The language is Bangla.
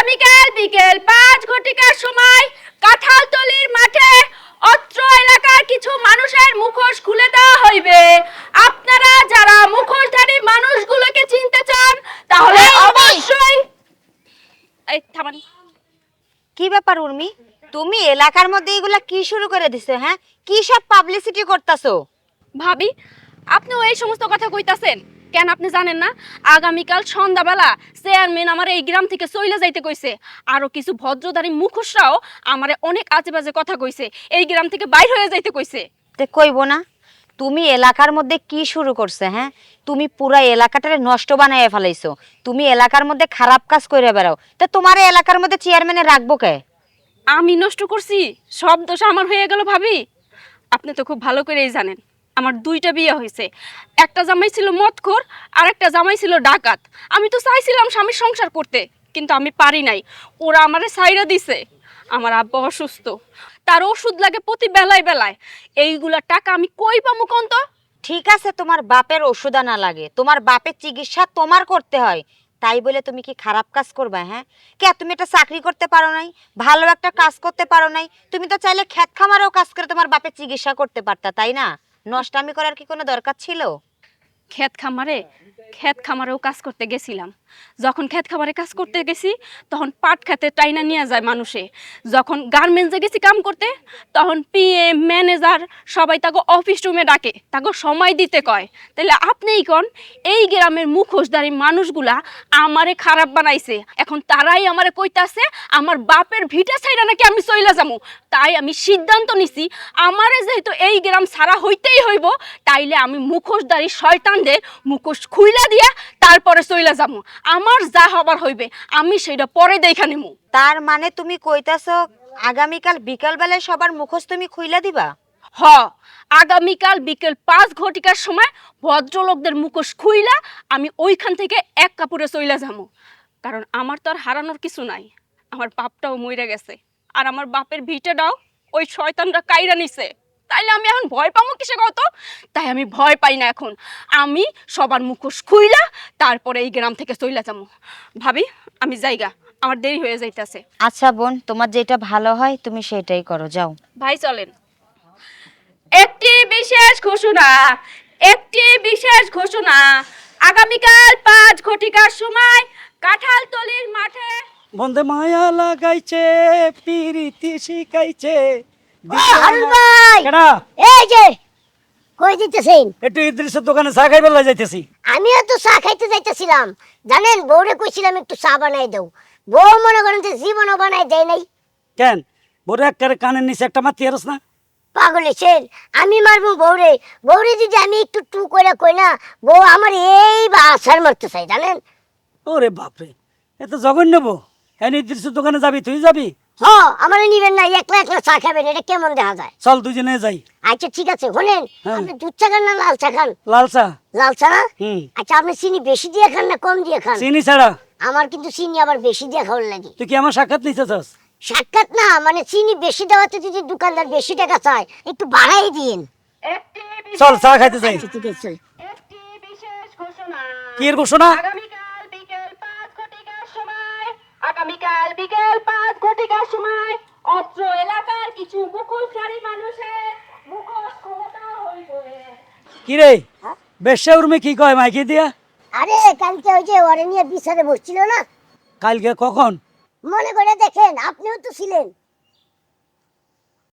আগামীকাল বিকেল পাঁচ ঘটিকার সময় কাঁঠালতলির মাঠে অত্র এলাকার কিছু মানুষের মুখোশ খুলে দেওয়া হইবে। আপনারা যারা মুখোশধারী মানুষগুলোকে চিনতে চান তাহলে অবশ্যই এই থামান। কি ব্যাপার উর্মি? তুমি এলাকার মধ্যে এগুলা কি শুরু করে দিছো হ্যাঁ? কি সব পাবলিসিটি করতাছো? ভাবি আপনিও এই সমস্ত কথা কইতাছেন? কেন আপনি জানেন না? আগামীকাল সন্ধ্যাবেলা চেয়ারম্যান আমার এই গ্রাম থেকে চইলে যাইতে কইছে। আরও কিছু ভদ্রধারী মুখোশরাও আমারে অনেক আজে বাজে কথা কইছে। এই গ্রাম থেকে বাইর হয়ে যাইতে কইছে। তে কইব না তুমি এলাকার মধ্যে কি শুরু করছে হ্যাঁ? তুমি পুরা এলাকাটারে নষ্ট বানাইয়া ফেলাইছো। তুমি এলাকার মধ্যে খারাপ কাজ করে বেড়াও। তা তোমার এলাকার মধ্যে চেয়ারম্যানে রাখব কে? আমি নষ্ট করছি সব দোষ আমার হয়ে গেল ভাবি। আপনি তো খুব ভালো করেই জানেন। আমার দুইটা বিয়ে হয়েছে। একটা জামাই ছিল মদখোর আর একটা জামাই ছিল ডাকাত। আমি তো চাইছিলাম স্বামীর সংসার করতে, কিন্তু আমি পারি নাই। ওরা আমারে সাইরা দিছে। আমার আব্বা অসুস্থ। তার ওষুধ লাগে প্রতি বেলায় বেলায়। এইগুলা টাকা আমি কই পামু কোন তো? ঠিক আছে, তোমার বাপের ওষুধ আনা লাগে। তোমার বাপের চিকিৎসা তোমার করতে হয়। তাই বলে তুমি কি খারাপ কাজ করবে হ্যাঁ? কে, তুমি একটা চাকরি করতে পারো নাই? ভালো একটা কাজ করতে পারো নাই? তুমি তো চাইলে ক্ষেত খামারেও কাজ করে তোমার বাপের চিকিৎসা করতে পারতা, তাই না? নষ্টামি করার কি কোনো দরকার ছিল? ক্ষেত খামারে ক্ষেত খামারেও কাজ করতে গেছিলাম। যখন ক্ষেত খামারে কাজ করতে গেছি, তখন পাট খেতে টাইনা নিয়ে যায় মানুষে। যখন গার্মেন্টসে গেছি কাম করতে, তখন পিএ ম্যানেজার সবাই তাকে অফিস রুমে ডাকে, তাকে সময় দিতে কয়। তাহলে আপনিই কন? এই গ্রামের মুখোশধারী মানুষগুলা আমারে খারাপ বানাইছে। এখন তারাই আমারে কইতাছে, আমার বাপের ভিটা ছাইরা নাকি আমি চইলা যামু। তাই আমি সিদ্ধান্ত নিছি, আমারে যেহেতু এই গ্রাম ছাড়া হইতেই হইব, তাইলে আমি মুখোশধারী শয়তানদের মুখোশ খুইলা দিয়া তারপরে চইলা যামু। আমার যা হবার হইবে আমি সেটা পরে দেখা নিমু। তার মানে তুমি কইতাছো আগামীকাল বিকাল বেলায় সবার মুখোশ তুমি খুইলা দিবা? হ আগামীকাল বিকেল পাঁচ ঘটিকার সময় ভদ্রলোকদের মুখোশ খুইলা আমি ওইখান থেকে এক কাপড়ে চইলা যামু। কারণ আমার তো আর হারানোর কিছু নাই আমার বাপটাও মইরা গেছে। আর আমার বাপের ভিটেটাও ওই শয়তানরা কাইরা নিছে। তাইলে আমি এখন ভয় পাবো কিসে কত তাই আমি ভয় পাই না এখন। আমি সবার মুখোশ খুইলা তারপরে এই গ্রাম থেকে চইলা যাব ভাবি আমি জায়গা আমার দেরি হয়ে যাইতেছে। আচ্ছা বোন তোমার যেটা ভালো হয় তুমি সেটাই করো যাও। ভাই চলেন। একটি বিশেষ ঘোষণা একটি বিশেষ ঘোষণা। আগামীকাল পাঁচ ঘটিকার সময় কাঁঠালতলির মাঠে বন্ধে মায়া লাগাইছে পিরিতি শিখাইছে। হারুন ভাই! কেডা? এই যে কই দিতেছেন একটু ইদ্রিসের দোকানে চা খাই বেলা যাইতেছি। আমিও তো চা খাইতে যাইতেছিলাম। জানেন বউরে কইছিলাম একটু চা বানাই দাও। বউ মনে করেন যে জীবনও বানাই দেয় নাই। কেন? বড় একবারে কানের নিচে একটা মাতি আরস না? পাগল হয়েছেন আমি মারবো বউরে। বউরে যদি আমি একটু টু করে কই না বউ আমার এই বা আছার মারতে চাই জানেন? ওরে বাপরে এত জঘন্য বউ। হ্যাঁ ইদ্রিসের দোকানে যাবি তুই যাবি? হ আমার নিবেন না একলা একলা চা খাবেন এটা কেমন দেখা যায়? চল দুজনে যাই। আচ্ছা ঠিক আছে শোনেন হ্যাঁ। আপনি দুধ চা খান না লাল চা খান? লাল চা। লাল চা? না আচ্ছা আপনি চিনি বেশি দিয়ে খান না কম দিয়ে খান? চিনি ছাড়া। আমার কিন্তু চিনি আবার বেশি দিয়ে খাওয়ার লাগে। তুই কি আমার সাক্ষাৎ নিতে চাস? সাক্ষাৎ না মানে চিনি বেশি দেওয়াতে যদি দোকানদার বেশি টাকা চায় একটু বাড়াই দিন। চল চা খাইতে যাই। ঠিক আছে একটি ঘোষণা। কি এর ঘোষণা? বিকেল পাঁচ ঘটিকার সময় অত্র এলাকার কিছু মুখোশধারী মানুষের মুখোশ ক্ষমতা কি রে? বেশ্যা উর্মে কি কয় মাইকে দিয়া? আরে কালকে ওই যে ওরে নিয়ে বিচারে বসছিল না? কালকে কখন? মনে করে দেখেন আপনিও তো ছিলেন।